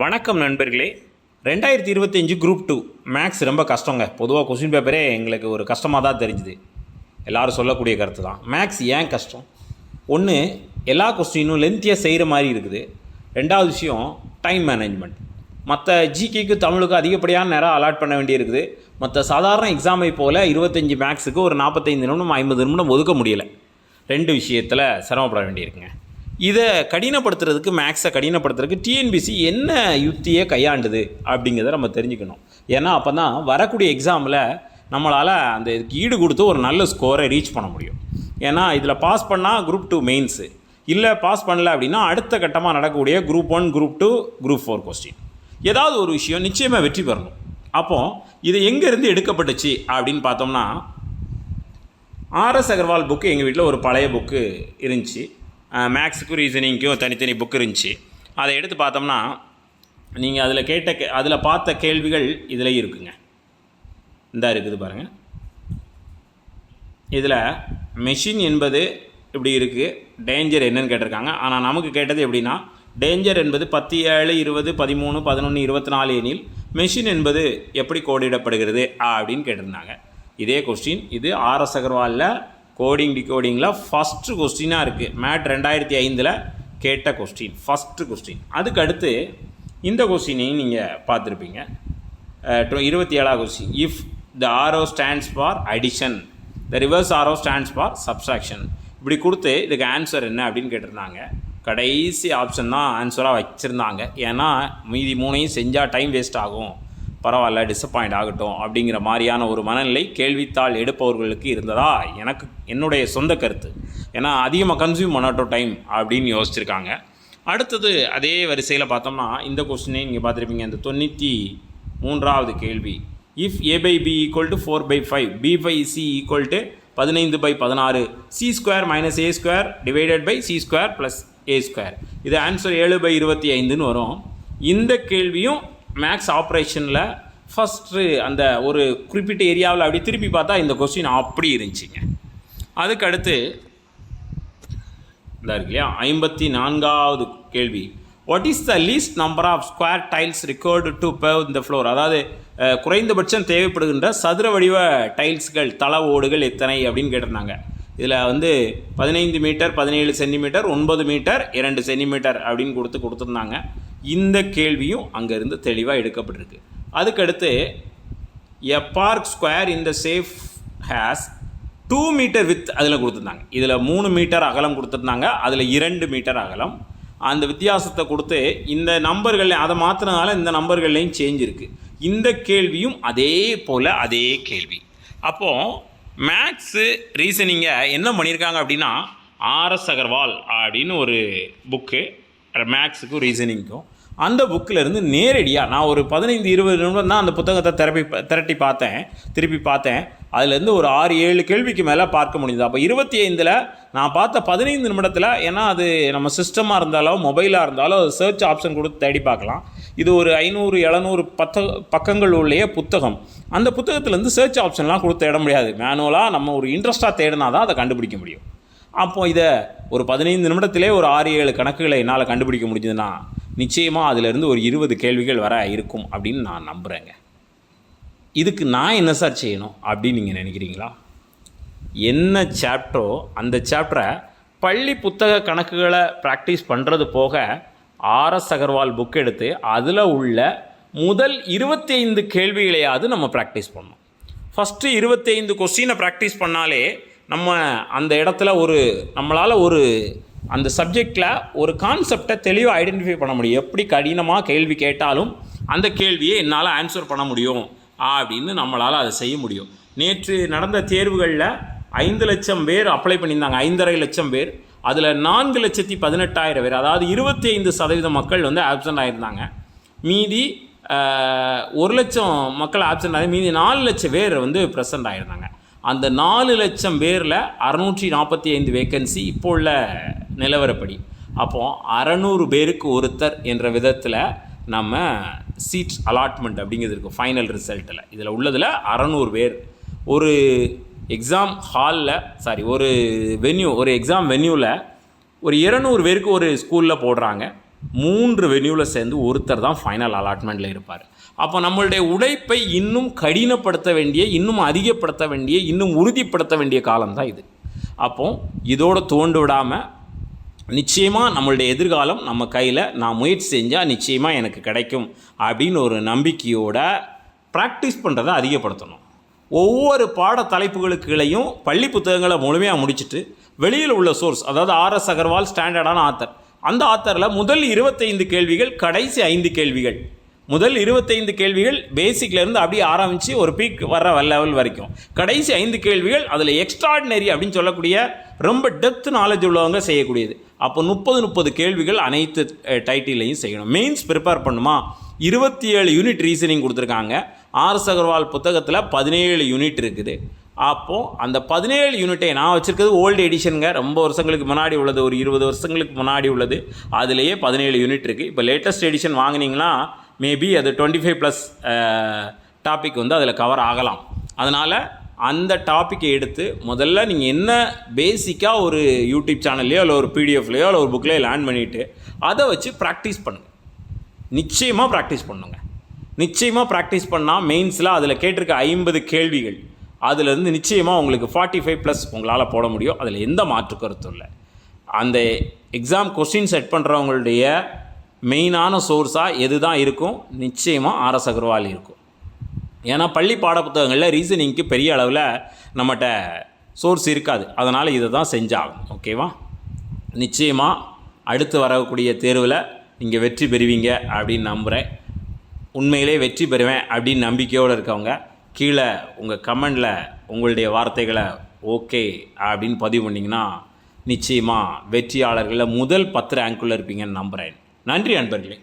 வணக்கம் நண்பர்களே. ரெண்டாயிரத்தி இருபத்தஞ்சு குரூப் டூ மேக்ஸ் ரொம்ப கஷ்டங்க. பொதுவாக கொஸ்டின் பேப்பரே எங்களுக்கு ஒரு கஷ்டமாக தான் தெரிஞ்சுது. எல்லாரும் சொல்லக்கூடிய கருத்து தான். மேக்ஸ் ஏன் கஷ்டம்? ஒன்று எல்லா கொஸ்டினும் லென்த்தியாக செய்கிற மாதிரி இருக்குது. ரெண்டாவது விஷயம் டைம் மேனேஜ்மெண்ட் மற்ற ஜிகேக்கு தமிழுக்கு அதிகப்படியான நேரம் அலாட் பண்ண வேண்டியிருக்குது. மற்ற சாதாரண எக்ஸாமை போல் இருபத்தஞ்சி மேக்ஸுக்கு ஒரு நாற்பத்தைந்து நிமிடம் ஐம்பது நிமிடம் ஒதுக்க முடியலை. ரெண்டு விஷயத்தில் சிரமப்பட வேண்டியிருக்குங்க. இதை கடினப்படுத்துறதுக்கு மேக்ஸை கடினப்படுத்துறதுக்கு டிஎன்பிசி என்ன யுக்தியை கையாண்டுது அப்படிங்கிறத நம்ம தெரிஞ்சுக்கணும். ஏன்னா அப்போ தான் வரக்கூடிய எக்ஸாமில் நம்மளால் அந்த இதுக்கு ஈடு கொடுத்து ஒரு நல்ல ஸ்கோரை ரீச் பண்ண முடியும். ஏன்னா இதில் பாஸ் பண்ணால் குரூப் டூ மெயின்ஸு இல்லை பாஸ் பண்ணல அப்படின்னா அடுத்த கட்டமாக நடக்கக்கூடிய group one group two group four question ஏதாவது ஒரு விஷயம் நிச்சயமாக வெற்றி பெறணும். அப்போது இது எங்கேருந்து எடுக்கப்பட்டுச்சு அப்படின்னு பார்த்தோம்னா ஆர்எஸ் அகர்வால் புக்கு எங்கள் வீட்டில் ஒரு பழைய புக்கு இருந்துச்சு. மேக்ஸுக்கும் ரீசனிங்க்கும் தனித்தனி புக் இருந்துச்சு. அதை எடுத்து பார்த்தோம்னா நீங்கள் அதில் கேட்ட கே அதில் பார்த்த கேள்விகள் இதில் இருக்குங்க. இந்த இருக்குது பாருங்கள் இதில் மெஷின் என்பது இப்படி இருக்குது டேஞ்சர் என்னன்னு கேட்டிருக்காங்க. ஆனால் நமக்கு கேட்டது எப்படின்னா டேஞ்சர் என்பது பத்து ஏழு இருபது பதிமூணு பதினொன்று இருபத்தி நாலு எனில் மெஷின் என்பது எப்படி கோடிடப்படுகிறது அப்படின்னு கேட்டிருந்தாங்க. இதே கொஸ்டின் இது ஆர்எஸ் அகர்வாலில் கோடிங் டிகோடிங்கில் ஃபஸ்ட்டு கொஸ்டினாக இருக்குது மேட் ரெண்டாயிரத்தி ஐந்தில் கேட்ட கொஸ்டின் ஃபஸ்ட்டு கொஸ்டின் அதுக்கு அடுத்து இந்த கொஸ்டினையும் நீங்கள் பார்த்துருப்பீங்க. இருபத்தி ஏழாவது question if the arrow stands for addition the reverse arrow stands for subtraction இப்படி கொடுத்து இதுக்கு ஆன்சர் என்ன அப்படின்னு கேட்டிருந்தாங்க. கடைசி ஆப்ஷன் தான் ஆன்சராக வச்சுருந்தாங்க. ஏன்னா மீதி மூணையும் செஞ்சால் டைம் வேஸ்ட் ஆகும். பரவாயில்ல டிசப்பாயிண்ட் ஆகட்டும் அப்படிங்கிற மாதிரியான ஒரு மனநிலை கேள்வித்தாள் எடுப்பவர்களுக்கு இருந்ததா? எனக்கு என்னுடைய சொந்த கருத்து. ஏன்னா அதிகமாக கன்சியூம் பண்ணட்டும் டைம் அப்படின்னு யோசிச்சிருக்காங்க. அடுத்தது அதே வரிசையில் பார்த்தோம்னா இந்த கொஸ்டினே நீங்கள் பார்த்துருப்பீங்க. இந்த தொண்ணூற்றி மூன்றாவது கேள்வி. If A by B equal to four by five B by C equal to பதினைந்து பை பதினாறு C square minus A square divided by C square plus A square இது ஆன்சர் ஏழு பை இருபத்தி ஐந்துன்னு வரும். இந்த கேள்வியும் மேக்ஸ் ஆப்ரேஷனில் ஃபஸ்ட்டு அந்த ஒரு குறிப்பிட்ட ஏரியாவில் அப்படி திருப்பி பார்த்தா இந்த கொஸ்டின் அப்படி இருந்துச்சுங்க. அதுக்கடுத்து இதாக இந்த இருக்கு இல்லையா? ஐம்பத்தி நான்காவது கேள்வி. What is the least number of square tiles required to pave இந்த ஃப்ளோர் அதாவது குறைந்தபட்சம் தேவைப்படுகின்ற சதுர வடிவ டைல்ஸ்கள் தள ஓடுகள் எத்தனை அப்படின்னு கேட்டிருந்தாங்க. இதில் வந்து பதினைந்து மீட்டர் பதினேழு சென்டிமீட்டர் ஒன்பது மீட்டர் இரண்டு சென்டிமீட்டர் அப்படின்னு கொடுத்து கொடுத்துருந்தாங்க. இந்த கேள்வியும் அங்கேருந்து தெளிவாக எடுக்கப்பட்டிருக்கு. அதுக்கடுத்து எ பார்க் ஸ்கொயர் இந்த shape has two metre with அதில் கொடுத்துருந்தாங்க. இதில் மூணு மீட்டர் அகலம் கொடுத்துருந்தாங்க. அதில் இரண்டு மீட்டர் அகலம். அந்த வித்தியாசத்தை கொடுத்து இந்த நம்பர்கள் அதை மாற்றினால இந்த நம்பர்கள்லையும் சேஞ்ச் இருக்குது இந்த கேள்வியும் அதே போல் அதே கேள்வி. அப்போது மேக்ஸு ரீசனிங்கை என்ன பண்ணியிருக்காங்க அப்படின்னா ஆர்எஸ் அகர்வால் அப்படின்னு ஒரு புக்கு மேக்ஸுக்கும் ரீசனிங்க்கும் அந்த புக்கில் இருந்து நேரடியாக நான் ஒரு பதினைந்து இருபது நிமிடம் தான் அந்த புத்தகத்தை திரப்பி திரட்டி பார்த்தேன். திருப்பி பார்த்தேன். அதுலேருந்து ஒரு ஆறு ஏழு கேள்விக்கு மேலே பார்க்க முடியுது அப்போ இருபத்தி ஐந்தில் நான் பார்த்த பதினைந்து நிமிடத்தில் ஏன்னா அது நம்ம சிஸ்டமாக இருந்தாலும் மொபைலாக இருந்தாலும் அது சர்ச் ஆப்ஷன் கொடுத்து தேடி பார்க்கலாம். இது ஒரு ஐநூறு எழுநூறு பத்த பக்கங்கள் உள்ளே புத்தகம். அந்த புத்தகத்துலேருந்து சர்ச் ஆப்ஷன்லாம் கொடுத்து தேட முடியாது. மேனுவலாக நம்ம ஒரு இன்ட்ரெஸ்ட்டாக தேடினா தான் அதை கண்டுபிடிக்க முடியும். அப்போது இதை ஒரு பதினைந்து நிமிடத்திலே ஒரு ஆறு ஏழு கணக்குகளை என்னால் கண்டுபிடிக்க முடிஞ்சதுன்னா நிச்சயமாக அதிலிருந்து ஒரு இருபது கேள்விகள் வர இருக்கும் அப்படின்னு நான் நம்புகிறேங்க இதுக்கு நான் என்ன சார் செய்யணும் அப்படின்னு நீங்கள் நினைக்கிறீங்களா? என்ன சாப்டரோ அந்த சாப்டரை பள்ளி புத்தக கணக்குகளை ப்ராக்டிஸ் பண்ணுறது போக ஆர்எஸ் அகர்வால் புக் எடுத்து அதில் உள்ள முதல் இருபத்தி ஐந்து கேள்விகளையாவது நம்ம ப்ராக்டிஸ் பண்ணணும். ஃபஸ்ட்டு இருபத்தைந்து கொஸ்டினை ப்ராக்டிஸ் பண்ணாலே நம்ம அந்த இடத்துல ஒரு நம்மளால் ஒரு அந்த சப்ஜெக்டில் ஒரு கான்செப்டை தெளிவாக ஐடென்டிஃபை பண்ண முடியும். எப்படி கடினமாக கேள்வி கேட்டாலும் அந்த கேள்வியை என்னால் ஆன்சர் பண்ண முடியும். அப்படின்னு நம்மளால் அதை செய்ய முடியும். நேற்று நடந்த தேர்வுகளில் ஐந்து லட்சம் பேர் அப்ளை பண்ணியிருந்தாங்க. ஐந்தரை லட்சம் பேர். அதில் நான்கு லட்சத்தி பதினெட்டாயிரம் பேர் அதாவது இருபத்தி ஐந்து சதவீத மக்கள் வந்து ஆப்சண்ட் ஆகியிருந்தாங்க மீதி ஒரு லட்சம் மக்கள் ஆப்சண்ட் ஆகி மீதி நாலு லட்சம் பேர் வந்து ப்ரெசண்ட் ஆகியிருந்தாங்க அந்த நாலு லட்சம் பேரில் அறநூற்றி நாற்பத்தி ஐந்து வேக்கன்சி இப்போ உள்ள நிலவரப்படி. அப்போது அறநூறு பேருக்கு ஒருத்தர் என்ற விதத்தில் நம்ம சீட் அலாட்மெண்ட் அப்படிங்கிறது இருக்கும் ஃபைனல் ரிசல்ட்டில் இதில் உள்ளதில் அறநூறு பேர். ஒரு எக்ஸாம் ஹாலில் சாரி ஒரு வென்யூ ஒரு எக்ஸாம் வென்யூவில் ஒரு இருநூறு பேருக்கு ஒரு ஸ்கூலில் போடுறாங்க. மூன்று வென்யூவில் சேர்ந்து ஒருத்தர் தான் ஃபைனல் அலாட்மெண்ட்டில் இருப்பார். அப்போ நம்மளுடைய உழைப்பை இன்னும் கடினப்படுத்த வேண்டிய இன்னும் அதிகப்படுத்த வேண்டிய இன்னும் உறுதிப்படுத்த வேண்டிய காலம்தான் இது. அப்போ இதோடு தோண்டு விடாமல் நிச்சயமாக நம்மளுடைய எதிர்காலம் நம்ம கையில் நான் முயற்சி செஞ்சால் நிச்சயமாக எனக்கு கிடைக்கும் அப்படின்னு ஒரு நம்பிக்கையோட ப்ராக்டிஸ் பண்ணுறதை அதிகப்படுத்தணும். ஒவ்வொரு பாட தலைப்புகளுக்குள்ளேயும் பள்ளி புத்தகங்களை முழுமையாக முடிச்சுட்டு வெளியில் உள்ள சோர்ஸ் அதாவது ஆர்எஸ் அகர்வால் ஸ்டாண்டர்டான ஆத்தர் அந்த ஆத்தரில் முதல் இருபத்தைந்து கேள்விகள் கடைசி ஐந்து கேள்விகள். முதல் இருபத்தைந்து கேள்விகள் பேசிக்லேருந்து அப்படியே ஆரம்பித்து ஒரு பீக் வர லெவல் வரைக்கும். கடைசி ஐந்து கேள்விகள் அதில் எக்ஸ்ட்ராடினரி அப்படின்னு சொல்லக்கூடிய ரொம்ப டெப்த் நாலேஜ் உள்ளவங்க செய்யக்கூடியது. அப்போ முப்பது முப்பது கேள்விகள் அனைத்து டைட்டிலையும் செய்யணும். மெயின்ஸ் ப்ரிப்பேர் பண்ணுமா? இருபத்தி ஏழு யூனிட் ரீசனிங் கொடுத்துருக்காங்க. ஆர்எஸ் அகர்வால் புத்தகத்தில் பதினேழு யூனிட் இருக்குது. அப்போது அந்த பதினேழு யூனிட்டை நான் வச்சுருக்கிறது ஓல்டு எடிஷனுங்க ரொம்ப வருஷங்களுக்கு முன்னாடி உள்ளது. ஒரு இருபது வருஷங்களுக்கு முன்னாடி உள்ளது. அதுலேயே பதினேழு யூனிட் இருக்குது இப்போ லேட்டஸ்ட் எடிஷன் வாங்கினீங்கன்னா மேபி அது டுவெண்ட்டி ஃபைவ் ப்ளஸ் டாபிக் வந்து அதில் கவர் ஆகலாம். அதனால் அந்த டாப்பிக்கை எடுத்து முதல்ல நீங்கள் என்ன பேசிக்காக ஒரு யூடியூப் சேனல்லையோ இல்லை ஒரு பிடிஎஃப்லையோ இல்லை ஒரு புக்லேயோ லேர்ன் பண்ணிவிட்டு அதை வச்சு ப்ராக்டிஸ் பண்ணுங்கள் நிச்சயமாக ப்ராக்டிஸ் பண்ணுங்க. நிச்சயமாக ப்ராக்டிஸ் பண்ணால் மெயின்ஸில் அதில் கேட்டிருக்க ஐம்பது கேள்விகள் அதுலேருந்து நிச்சயமாக உங்களுக்கு ஃபார்ட்டி ஃபைவ் ப்ளஸ் உங்களால் போட முடியும். அதில் எந்த மாற்று கருத்தும் இல்லை. அந்த எக்ஸாம் கொஸ்டின் செட் பண்ணுறவங்களுடைய மெயினான சோர்ஸாக எது தான் இருக்கும்? நிச்சயமாக ஆர்எஸ் அகர்வால் இருக்கும். ஏன்னா பள்ளி பாடப்புத்தகங்களில் ரீசனிங்க்கு பெரிய அளவில் நம்மகிட்ட சோர்ஸ் இருக்காது. அதனால் இதை தான் செஞ்சாகும் ஓகேவா நிச்சயமாக அடுத்து வரக்கூடிய தேர்வில் நீங்கள் வெற்றி பெறுவீங்க அப்படின்னு நம்புகிறேன் உண்மையிலே வெற்றி பெறுவேன் அப்படின்னு நம்பிக்கையோடு இருக்கவங்க கீழே உங்கள் கமெண்டில் உங்களுடைய வார்த்தைகளை ஓகே அப்படின்னு பதிவு பண்ணிங்கன்னா நிச்சயமாக வெற்றியாளர்களில் முதல் பத்து ரேங்க்குள்ளே இருப்பீங்கன்னு நம்புகிறேன் நன்றி அன்பர்களே.